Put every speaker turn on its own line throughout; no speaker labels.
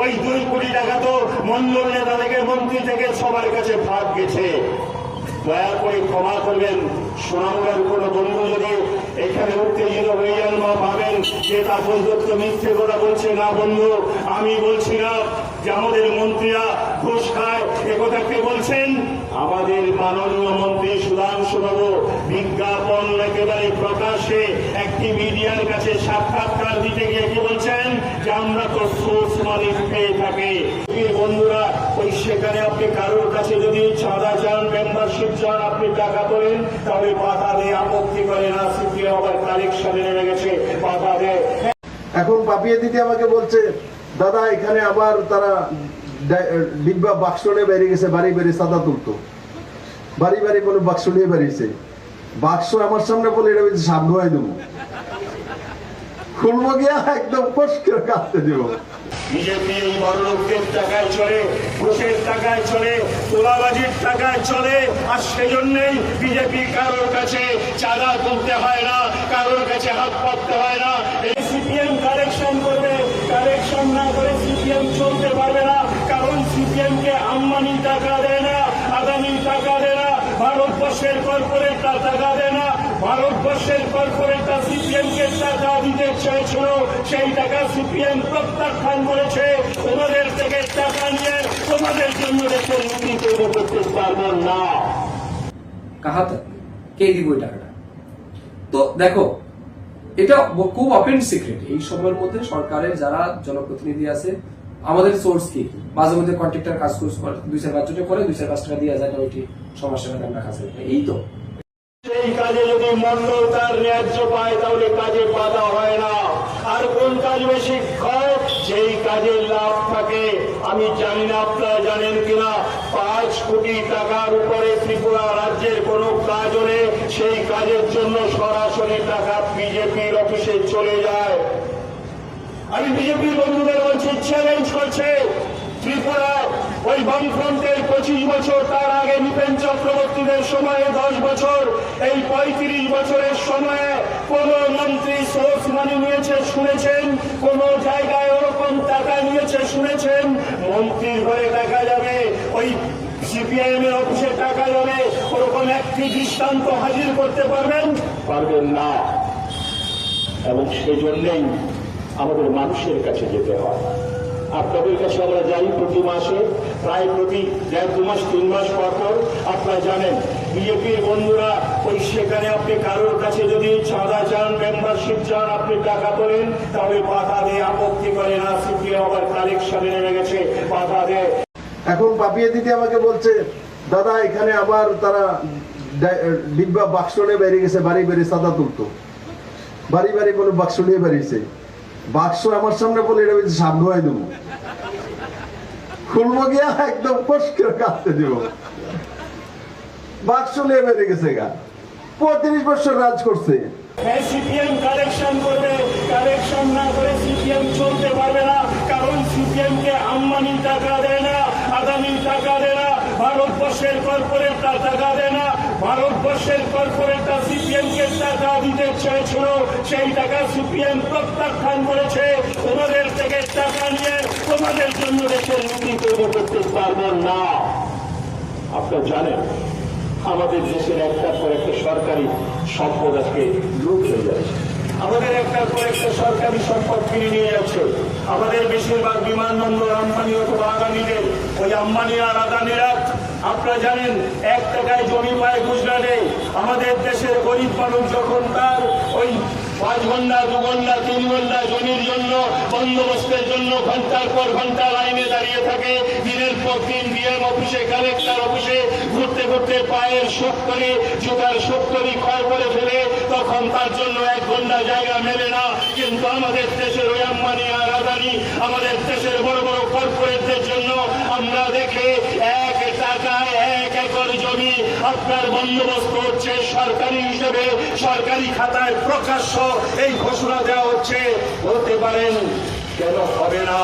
ওই দুই কোটি টাকা তো মন্ডল নেতা থেকে মন্ত্রী থেকে সবার কাছে ভাগ গেছে। দয়া করে ক্ষমা করবেন। সোনামুড়ার কোন বন্ধু যদি এখানে উত্তেজিত হয়ে যান বা ভাবেন যে তাপস দত্ত মিথ্যে কথা বলছে, না বন্ধু, আমি বলছি না যে আমাদের মন্ত্রীরা ঘুষ খায় একথা কে বলছেন? আমাদের মাননীয় মন্ত্রী সুধাংশু বাবু বিজ্ঞাপন একেবারে প্রকাশ্যে একটি মিডিয়ার কাছে সাক্ষাৎকার দিতে গিয়ে কি বলছেন? যে আমরা তো সোর্স মালিক পেয়ে থাকি। বন্ধুরা, ওই সেখানে আপনি কারোর কাছে যদি চাঁদা চান মেম্বারশিপ চান, আপনি টাকা তোলেন, তবে বাধা দিয়ে আপত্তি করে না, সিপিএম আবার কালেকশনে নেমে গেছে, বাধা দেয়।
এখন পাপিয়ে দিদি আমাকে বলছে, দাদা, এখানে আবার তারা ডিব্বা বাক্স নিয়ে বেরিয়ে গেছে, বাড়ি বেরিয়ে সাদা তুলতো। বাড়ি বাড়ি বলে বাক্স নিয়ে বেরিয়েছে। বাক্স আমার সামনে বলে এটা বলছে সামনে হয়ে দেবো। খুলবো গিয়া, একদম ফস করে কাঁদতে দেবো।
বড় টাকায় চলে, তোলাবাজির টাকায় চলে, আর সেজন্যই বিজেপি কারোর কাছে চাঁদা তুলতে হয় না, কারোর কাছে হাত পাততে হয় না আম্বানি টাকা দেয় না আদানি টাকা দেয় না, ভারতবর্ষের কর্পোরেটরা টাকা দেয় না, ভারতবর্ষের কর্পোরেটরা সিপিএম কে টাকা দিতে চেয়েছিল, সেই টাকা সিপিএম প্রত্যাখ্যান করেছে। তোমাদের থেকে টাকা নিয়ে তোমাদের জন্য দেশের নীতি তৈরি করতে পারব না।
কাহা কে দিব টাকাটা? তো দেখো, এটা খুব ওপেন সিক্রেট এই সময়ের মধ্যে সরকারের যারা জনপ্রতিনিধি আছে আমাদের সোর্স কি? মাঝে মধ্যে কন্ট্রাক্টর কাজ করে দুই চার পাঁচ করে, দুই চার পাঁচ টাকা দিয়ে যায় ওইটি সমস্যা টাকা রাখা যায় এই তো।
সেই কাজে যদি মন্ডল তার ন্যায্য পায়, তাহলে কাজে বাধা হয় না। আর কোন কাজ বেশি হয় যেই কাজের লাভ থাকে। আমি জানি না, আপনারা জানেন কিনা, পাঁচ কোটি টাকার উপরে ত্রিপুরা রাজ্যের কোন কাজ হলে সেই কাজের জন্য সরাসরি টাকা বিজেপির অফিসে চলে যায়। আমি বিজেপির বন্ধুদের বলছি চ্যালেঞ্জ করছে ত্রিপুরা। ওই বামফ্রন্টের পঁচিশ বছর, তার আগে নিপেন চক্রবর্তীদের সময়ে দশ বছর, এই পঁয়ত্রিশ বছরের সময়ে কোন মন্ত্রী সোর্স মানি নিয়েছে, শুনেছেন? কোন জায়গায় ওরকম টাকা নিয়েছে, শুনেছেন? মন্ত্রী হয়ে দেখা যাবে, ওই সিপিআইএম এর অফিসে টাকা যাবে ওরকম একটি দৃষ্টান্ত হাজির করতে পারবেন? পারবেন না। এবং সেজন্যই আমাদের মানুষের কাছে যেতে হয়। আপনাদের কাছে আমরা যাই প্রতি মাসে, প্রায় প্রতি দেড় দু মাস, তিন মাস পর পর আপনারা জানেন বিজেপির বন্ধুরা, ওই সেখানে আপনি কারোর কাছে যদি চাঁদা চান মেম্বারশিপ চান, আপনি টাকা তোলেন, তাহলে বাধা দেয় আপত্তি করে না সিপিএম আবার কালেকশনে নেমে গেছে, বাধা দেয়।
এখন পাপিয়ে দিদি আমাকে বলছে, দাদা, এখানে আবার তারা ডিব্বা বাক্স নিয়ে বেরিয়ে গেছে, বাড়ি বেরিয়ে সাদা তুলতো। বাড়ি বাড়ি বলে বাক্স নিয়ে বেরিয়েছে। বাক্স আমার সামনে বলে এটা বলছে সামনে হয়ে দেবো। খুলবো গিয়া একদম ফস করে কাঁদতে দেবো। বাক্স বেরিয়ে গেছে গা। পঁয়ত্রিশ বছর রাজ করছে।
সিপিএম কালেকশন করবে কালেকশন না করে চলতে পারবে না, কারণ টাকা দেয় না, আদানি টাকা দেয় না টাকা দেয় না ভারতবর্ষের কর্পোরেটরা সিপিএম কে টাকা দিতে চেয়েছিল, সেই টাকা সিপিএম প্রত্যাখ্যান করেছে। তোমাদের থেকে টাকা নিয়ে তোমাদের জন্য দেশের নীতি তৈরি করতে পারবেন না। আপনারা জানেন, আমাদের দেশের একটা পর একটা সরকারি সম্পদ আজকে লুট হয়ে যাচ্ছে। আমাদের একটার পর একটা সরকারি সম্পদ কিনে নিয়ে যাচ্ছে। আমাদের বেশিরভাগ বিমানবন্দর আম্বানি অথবা আদানিদের ওই আম্বানি আর আদানিরা আপনারা জানেন, এক টাকায় জমি পায় গুজরাটে। আমাদের দেশের গরিব মানুষ যখন তার ওই পাঁচ ঘণ্টা, দু ঘণ্টা, তিন ঘণ্টা জমির জন্য, বন্দোবস্তের জন্য ঘণ্টার পর ঘণ্টা লাইনে দাঁড়িয়ে থাকে, দিনের পর দিন ডিএম অফিসে, কালেক্টর অফিসে, ঘুরতে ঘুরতে পায়ের শোক করে জুতার শোক করে ক্ষয় করে ফেলে তখন তার জন্য এক ঘণ্টা জায়গা মেলে না। কিন্তু আমাদের দেশের ওই আম্বানি আর আদানি, আমাদের দেশের বড় বড় কর্পোরেটদের জন্য আমরা দেখে এক টাকায় এক একর জমি আপনার বন্দোবস্ত হচ্ছে সরকারি হিসেবে, সরকারি খাতায় প্রকাশ্য এই ঘোষণা দেওয়া হচ্ছে। বলতে পারেন, কেন হবে না?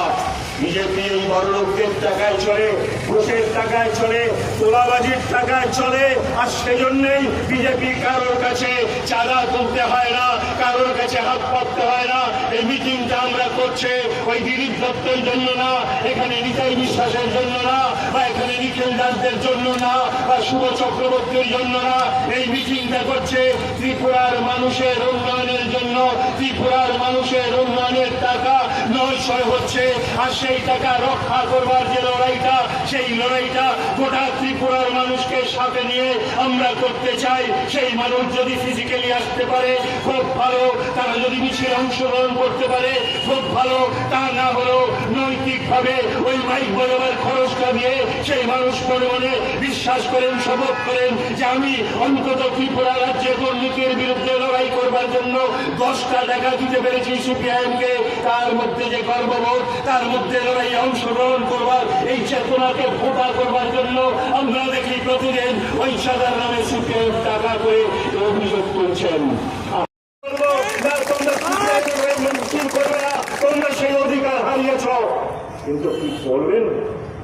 বিজেপি এই বড় লোকদের টাকায় চলে, ঘুষের টাকায় চলে, তোলাবাজির টাকায় চলে, আর সেজন্যই বিজেপি কারোর কাছে চাঁদা তুলতে হয় না, কারোর কাছে হাত পাততে হয় না। এই মিটিংটা আমরা করছে ওই দিলীপ দত্তের জন্য না, এখানে নিতাই বিশ্বাসের জন্য না, বা এখানে নিখিল দাসদের জন্য না, বা শুভ চক্রবর্তীর জন্য না। এই মিটিংটা করছে ত্রিপুরার মানুষের উন্নয়নের জন্য, ত্রিপুরার মানুষের উন্নয়নের টাকা নয় হচ্ছে, আর সেই টাকা রক্ষা করবার যে লড়াইটা, সেই লড়াইটা গোটা ত্রিপুরার মানুষকে সাথে নিয়ে আমরা করতে চাই। সেই মানুষ যদি ফিজিক্যালি আসতে পারে, খুব ভালো। তারা যদি অংশগ্রহণ করতে পারে, খুব ভালো। তা না হলেও নৈতিকভাবে ওই মাইক বজাবার খরচটা দিয়ে সেই মানুষ মনে মনে বিশ্বাস করেন, শপথ করেন যে আমি অন্তত ত্রিপুরা রাজ্যে দুর্নীতির বিরুদ্ধে লড়াই করবার জন্য দশটা টাকা দিতে পেরেছি সিপিআইএমকে। তার মধ্যে যে গর্ববোধ তার মধ্যে লড়াই অংশগ্রহণ করবার, এই চেতনাকে ফোটা করবার জন্য আমরা দেখি প্রতিদিন ওই সাদার নামে সিপিআইএম টাকা করে অভিযোগ করছেন কিন্তু কি বলবেন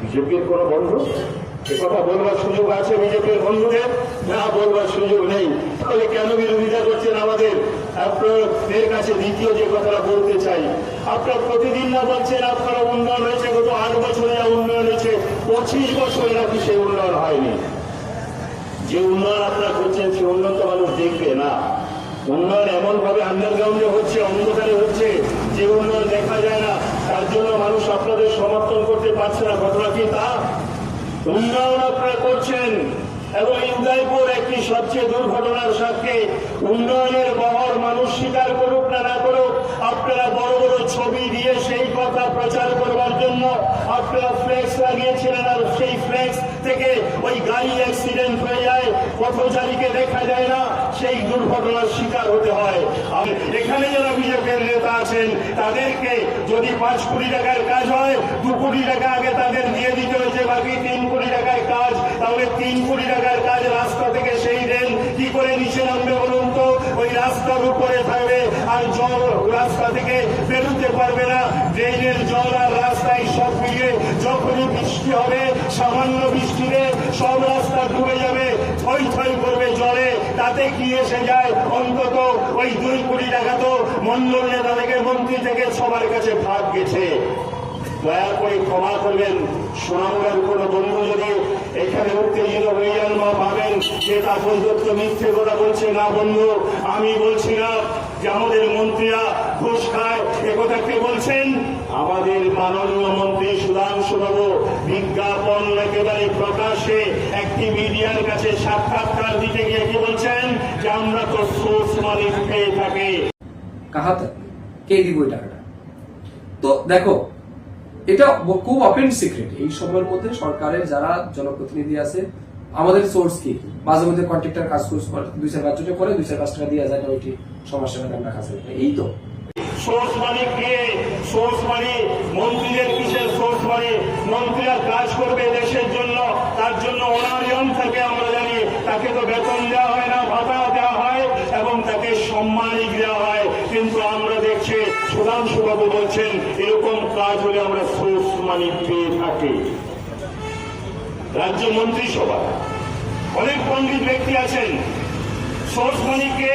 বিজেপির কোনো বন্ধু কথা বলবার সুযোগ আছে বিজেপির বন্ধুদের, না বলবার সুযোগ নেই। তাহলে কেন বিরোধিতা করছেন আমাদের? আপনাদের কাছে দ্বিতীয় যে কথাটা বলতে চাই, আপনারা প্রতিদিন না বলছেন আপনারা উন্নয়ন হয়েছে, গত আট বছরে উন্নয়ন হয়েছে, পঁচিশ বছরে নাকি সেই উন্নয়ন হয়নি। যে উন্নয়ন আপনারা করছেন, সে উন্নয়ন তো মানুষ দেখবে না। উন্নয়ন এমন ভাবে আন্ডারগ্রাউন্ডে হচ্ছে, অন্ধকারে হচ্ছে, যে উন্নয়ন দেখা যায় না, তার জন্য মানুষ আপনাদের সমর্থন করতে পারছে না উন্নয়ন আপনারা করছেন এবং উদয়পুর একটি সবচেয়ে দুর্ঘটনার সাথে উন্নয়নের বহর মানুষ স্বীকার করুক না না করুক, আপনারা বড় বড় ছবি দিয়ে সেই কথা প্রচার করবার জন্য আপনারা ফ্লেক্স লাগিয়েছিলেন থেকে ওই গাড়ি অ্যাক্সিডেন্ট হয়ে যায়, পথচারীকে দেখা যায় না, সেই দুর্ঘটনার শিকার হতে হয়। এখানে যারা বিজেপির নেতা আছেন, তাদেরকে যদি পাঁচ কোটি টাকার কাজ হয়, দু কোটি টাকা আগে তাদের দিয়ে দিতে হয়েছে, বাকি তিন কোটি টাকার কাজ, তাহলে তিন কোটি টাকার কাজ রাস্তা থেকে সেই দেন কি করে নিচে নামবে বলুন তো? ওই রাস্তার উপরে থাকবে আর জল রাস্তা থেকে বেরোতে পারবে না। ড্রেনের জল আর রাস্তায় সব মিলিয়ে যখনই বৃষ্টি হবে, সামান্য বৃষ্টিতে সব রাস্তা ডুবে যাবে। থই থই করবে জলে, তাতে কি এসে যায়? অন্তত ওই দুই কোটি টাকা তো মন্ডল নেতা থেকে, মন্ত্রী থেকে সবার কাছে ভাগ গেছে। দয়া করে ক্ষমা করবেন। সোনামুড়ার কোনো বন্ধু যদি এখানে উত্তেজিত হয়ে যান বা ভাবেন যে তাপস দত্ত মিথ্যে কথা বলছে, না বন্ধু, আমি বলছি না। যে আমাদের মন্ত্রীরা ঘুষ খায় একথা কে বলছেন? আমাদের মাননীয় মন্ত্রী সুধাংশু বাবু বিজ্ঞাপন একেবারে প্রকাশ্যে একটি মিডিয়ার কাছে সাক্ষাৎকার দিতে গিয়ে কি বলছেন? যে আমরা তো সোর্স মালিক পেয়ে থাকি।
কাহা তক কে দিব টাকাটা? তো দেখো এটা খুব ওপেন সিক্রেট এই সময়ের মধ্যে সরকারের যারা জনপ্রতিনিধি আছে, আমাদের সোর্স কি? মাঝে মধ্যে কন্ট্রাক্টর কাজ করছে দুই চার পাঁচ করে, দুই চার পাঁচ টাকা দিয়ে যায় না ওইটি সমস্যা নেই আমরা কাছে এই তো।
সোর্স সোর্স মানি মন্ত্রীদের কিসের সোর্স কাজ করবে দেশের জন্য, তার জন্য অনারিয়ম থাকে আমরা জানি, তাকে তো বেতন দেওয়া হয় না, ভাতা দেওয়া হয়, এবং তাকে সম্মানই দেওয়া হয়। কিন্তু আমরা দেখছি সুধাংশু বাবু বলছেন, এরকম কাজ হলে আমরা সোর্স মানি পেয়ে থাকি। রাজ্য মন্ত্রিসভা। অনেক পণ্ডিত ব্যক্তি আছেন। সোর্স কে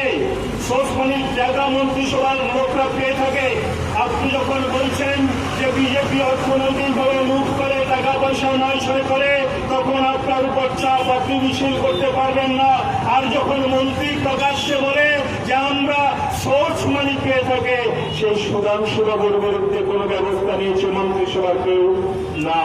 সোর্স মানি জায়গা মন্ত্রিসভার লোকরা পেয়ে থাকে। আপনি যখন বলছেন যে বিজেপি অর্থনৈতিক ভাবে লুট করে টাকা পয়সা নয় ছয় করে, তখন আপনার উপর চাপ আপনি মিছিল করতে পারবেন না। আর যখন মন্ত্রী প্রকাশ্যে বলে যে আমরা সোর্স মানি পেয়ে থাকে, সেই সুধাংশু বর্গের বিরুদ্ধে কোনো ব্যবস্থা নিয়েছে মন্ত্রিসভার কেউ? না।